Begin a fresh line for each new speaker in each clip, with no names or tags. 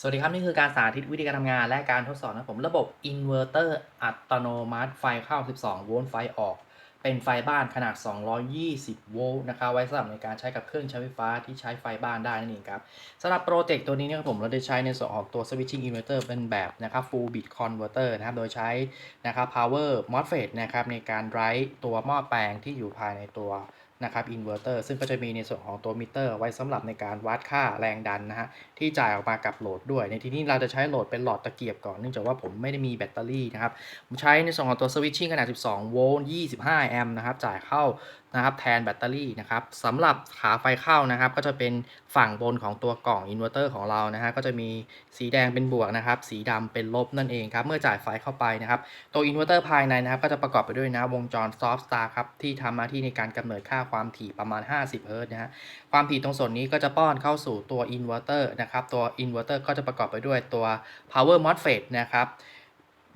สวัสดีครับ นี่คือการสาธิตวิธีการทำงานและการทดสอบนะครับผมระบบอินเวอร์เตอร์อัตโนมัติไฟเข้า 12 โวลต์ไฟออก เป็นไฟบ้านขนาด 220 โวลต์นะครับไว้สำหรับในการใช้กับเครื่องใช้ไฟฟ้าที่ใช้ไฟบ้านได้นั่นเองครับสำหรับโปรเจกต์ตัวนี้เนี่ยครับผมเราได้ใช้ในส่วนของตัว switching inverter เป็นแบบนะครับ full bit converter นะครับโดยใช้นะครับ power MOSFET นะครับในการ drive ตัวหม้อแปลงที่อยู่ภายในตัว นะครับอินเวอร์เตอร์ซึ่งก็จะมีในส่วนของตัวมิเตอร์ไว้สำหรับในการวัดค่าแรงดันนะฮะที่จ่ายออกมากับโหลดด้วย ในที่นี้เราจะใช้โหลดเป็นหลอดตะเกียบก่อนเนื่องจากว่าผมไม่ได้มีแบตเตอรี่นะครับผมใช้ในส่วนของตัวสวิตชิ่งขนาด 12 โวลต์ 25 แอมป์นะครับจ่ายเข้านะครับแทนแบตเตอรี่นะครับสำหรับขาไฟเข้านะครับ ก็จะเป็นฝั่งบนของตัวกล่องอินเวอร์เตอร์ของเรานะฮะก็จะมีสีแดงเป็นบวกนะครับ สีดำเป็นลบนั่นเองครับ เมื่อจ่ายไฟเข้าไปนะครับ ตัวอินเวอร์เตอร์ภายในนะครับ ก็จะประกอบไปด้วยนะวงจรซอฟต์สตาร์ครับ ที่ทำหน้าที่ในการกำเนิดค่าความถี่ประมาณ 50เฮิร์ตนะฮะความถี่ตรงส่วนนี้ก็จะป้อนเข้าสู่ตัวอินเวอร์เตอร์นะครับตัวอินเวอร์เตอร์ก็จะประกอบไปด้วยตัว power MOSFET นะครับ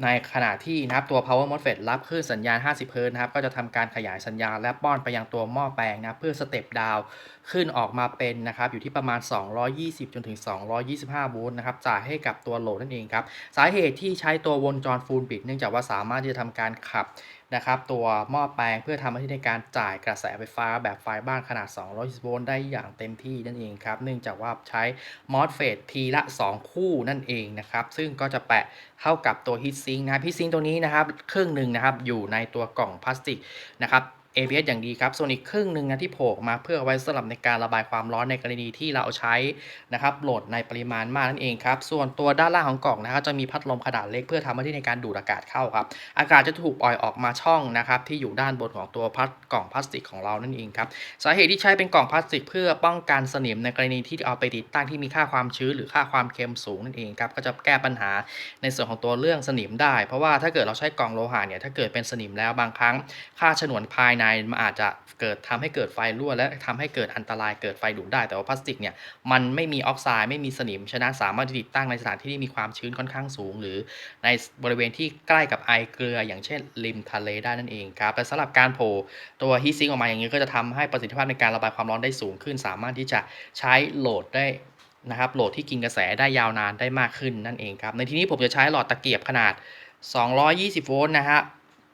ในขณะที่นะครับตัว power MOSFET รับคลื่นสัญญาณ 50เฮิร์ตนะครับก็จะทำการขยายสัญญาณและป้อนไปยังตัวหม้อแปลงนะเพื่อสเต็ปดาวขึ้นออกมาเป็นนะครับอยู่ที่ประมาณ 220 จนถึง 225 โวลต์นะครับจ่ายให้กับตัวโหลดนั่นเองครับสาเหตุที่ใช้ตัววงจรฟูลบิดเนื่องจากว่าสามารถที่จะทำการขับนะครับตัวหม้อแปลงเพื่อทำหน้าที่ในการจ่ายกระแสไฟฟ้าแบบไฟบ้านขนาด 220 โวลต์ได้อย่างเต็มที่นั่นเองครับ เนื่องจากว่าใช้ MOSFET ทีละ 2 คู่นั่นเองนะครับ ซึ่งก็จะแปะเข้ากับตัวฮีทซิงค์นะครับฮีทซิงค์ตัวนี้นะครับครึ่งหนึ่งนะครับอยู่ในตัวกล่องพลาสติกนะครับ ABS อย่างดีครับส่วนอีกครึ่งหนึ่งนะที่โผล่มาเพื่อไว้สำหรับในการระบายความร้อนในกรณีที่เราใช้นะครับโหลดในปริมาณมากนั่นเองครับส่วนตัวด้านล่างของกล่องนะครับจะมีพัดลมขนาดเล็กเพื่อทำหน้าที่ในการดูดอากาศเข้าครับอากาศจะถูกปล่อยออกมาช่องนะครับที่อยู่ด้านบนของตัวพัดกล่องพลาสติกของเรานั่นเองครับสาเหตุที่ใช้เป็นกล่องพลาสติก เพื่อป้องกันสนิมในกรณีที่เอาไปติดตั้งที่มีค่าความชื้นหรือค่าความเค็มสูงนั่นเองครับก็จะแก้ปัญหาในส่วนของตัวเรื่องสนิมได้ เพราะว่าถ้าเกิดเราใช้กล่องโลหะเนี่ยถ้าเกิดเป็นสนิมแล้วบางครั้งค่าฉนวนภายในมันอาจจะเกิดทำให้เกิดไฟรั่วและทำให้เกิดอันตรายเกิดไฟดูดได้ แต่ว่าพลาสติกเนี่ยมันไม่มีออกไซด์ไม่มีสนิมฉะนั้นสามารถติดตั้งในสถานที่ที่มีความชื้นค่อนข้างสูง หรือในบริเวณที่ใกล้กับไอเกลือ อย่างเช่นริมทะเลได้นั่นเองครับแต่สำหรับการโผล่ตัวฮีทซิงออกมาอย่างนี้ก็จะทำให้ประสิทธิภาพในการระบายความร้อนได้สูงขึ้น สามารถที่จะใช้โหลดได้นะครับโหลดที่กินกระแสได้ยาวนานได้มากขึ้นนั่นเองครับในที่นี้ผมจะใช้หลอดตะเกียบขนาด 220 โวลต์นะฮะ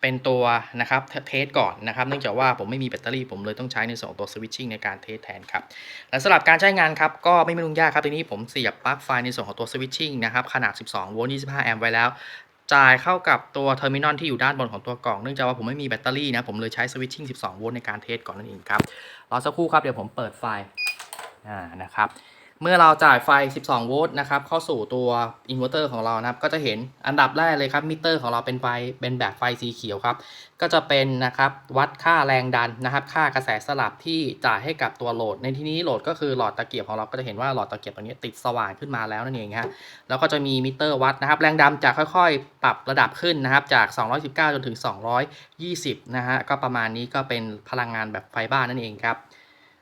เป็นตัวนะครับเทสก่อนนะครับ เนื่องจากว่าผมไม่มีแบตเตอรี่ผมเลยต้องใช้ในส่วนของตัวสวิตชิ่งในการเทสแทนครับและสำหรับการใช้งานครับก็ไม่ยุ่งยากครับทีนี้ผมเสียบปลั๊กไฟในส่วนของตัวสวิตชิ่งนะครับขนาด 12 โวลต์ 25 แอมป์ไว้แล้วจ่ายเข้ากับตัวเทอร์มินอลที่อยู่ด้านบนของตัวกล่อง เนื่องจากว่าผมไม่มีแบตเตอรี่นะผมเลยใช้สวิตชิ่ง 12 โวลต์ในการเทสก่อนนั่นเองครับรอสักครู่ครับเดี๋ยวผมเปิดไฟอ่านะครับ เมื่อเราจ่ายไฟ 12 โวลต์นะครับเข้าสู่ตัวอินเวอร์เตอร์ของเรานะครับก็จะเห็นอันดับแรกเลยครับมิเตอร์ของเราเป็นไฟเป็นแบบไฟสีเขียวครับก็จะเป็นนะครับวัดค่าแรงดันนะครับ ค่ากระแสสลับที่จ่ายให้กับตัวโหลด ในที่นี้โหลดก็คือหลอดตะเกียบของเราก็จะเห็นว่าหลอดตะเกียบตัวนี้ติดสว่างขึ้นมาแล้วนั่นเองฮะแล้วก็จะมีมิเตอร์วัดนะครับ แรงดันจะค่อยๆ ปรับระดับขึ้นนะครับจาก 219 จนถึง 220 นะฮะก็ประมาณนี้ก็เป็นพลังงานแบบไฟบ้านนั่นเองครับ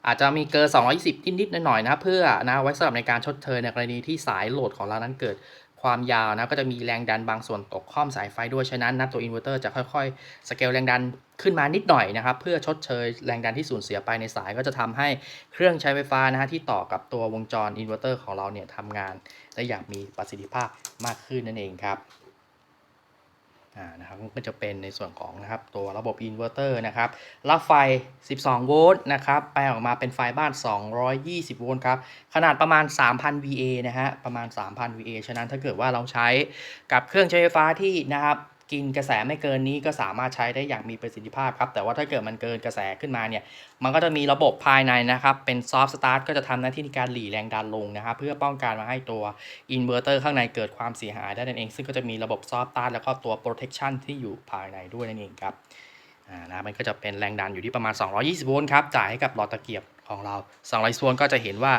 อาจจะมีเกิน 220 นิดๆหน่อยๆนะเพื่อนะไว้สำหรับในการชดเชยในกรณีที่สายโหลดของเรานั้นเกิดความยาวนะก็จะมีแรงดันบางส่วนตกข้อมสายไฟด้วยฉะนั้นนะตัวอินเวอร์เตอร์จะค่อยๆ สเกลแรงดันขึ้นมานิดหน่อยนะครับเพื่อชดเชยแรงดันที่สูญเสียไปในสายก็จะทำให้เครื่องใช้ไฟฟ้านะฮะที่ต่อกับตัววงจรอินเวอร์เตอร์ของเราเนี่ยทำงานได้อย่างมีประสิทธิภาพมากขึ้นนั่นเองครับ นะครับก็จะเป็นในส่วนของนะครับตัวระบบอินเวอร์เตอร์นะครับ รับไฟ 12 โวลต์นะครับ แปลออกมาเป็นไฟบ้าน 220 โวลต์ครับ ขนาดประมาณ 3,000 VA นะฮะ ประมาณ 3,000 VA ฉะนั้นถ้าเกิดว่าเราใช้กับเครื่องใช้ไฟฟ้าที่นะครับ กินกระแสไม่เกินนี้ก็สามารถใช้ได้อย่างมีประสิทธิภาพครับ แต่ว่าถ้าเกิดมันเกินกระแสขึ้นมาเนี่ย มันก็จะมีระบบภายในนะครับ เป็นซอฟต์สตาร์ทก็จะทำหน้าที่ในการหลีแรงดันลงนะครับ เพื่อป้องกันมาให้ตัวอินเวอร์เตอร์ข้างในเกิดความเสียหายได้นั่นเอง ซึ่งก็จะมีระบบซอฟต์สตาร์ทแล้วก็ตัว protection ที่อยู่ภายในด้วยนั่นเองครับอ่านะมันก็จะเป็นแรงดันอยู่ที่ประมาณ 220 โวลต์ครับ จ่ายให้กับหลอดตะเกียบของเรา200โวลต์ก็จะเห็นว่า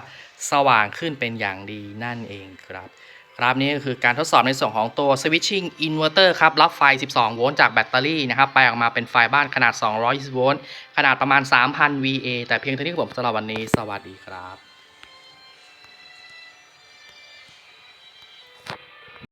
สว่างขึ้นเป็นอย่างดีนั่นเองครับ ครับนี่ก็คือการทดสอบในส่วนของตัว switching inverter ครับ รับไฟ 12 โวลต์จากแบตเตอรี่นะครับ ไปออกมาเป็นไฟบ้านขนาด 220 โวลต์ ขนาดประมาณ 3,000 VA แต่เพียงเท่านี้ครับผมสำหรับวันนี้ สวัสดีครับ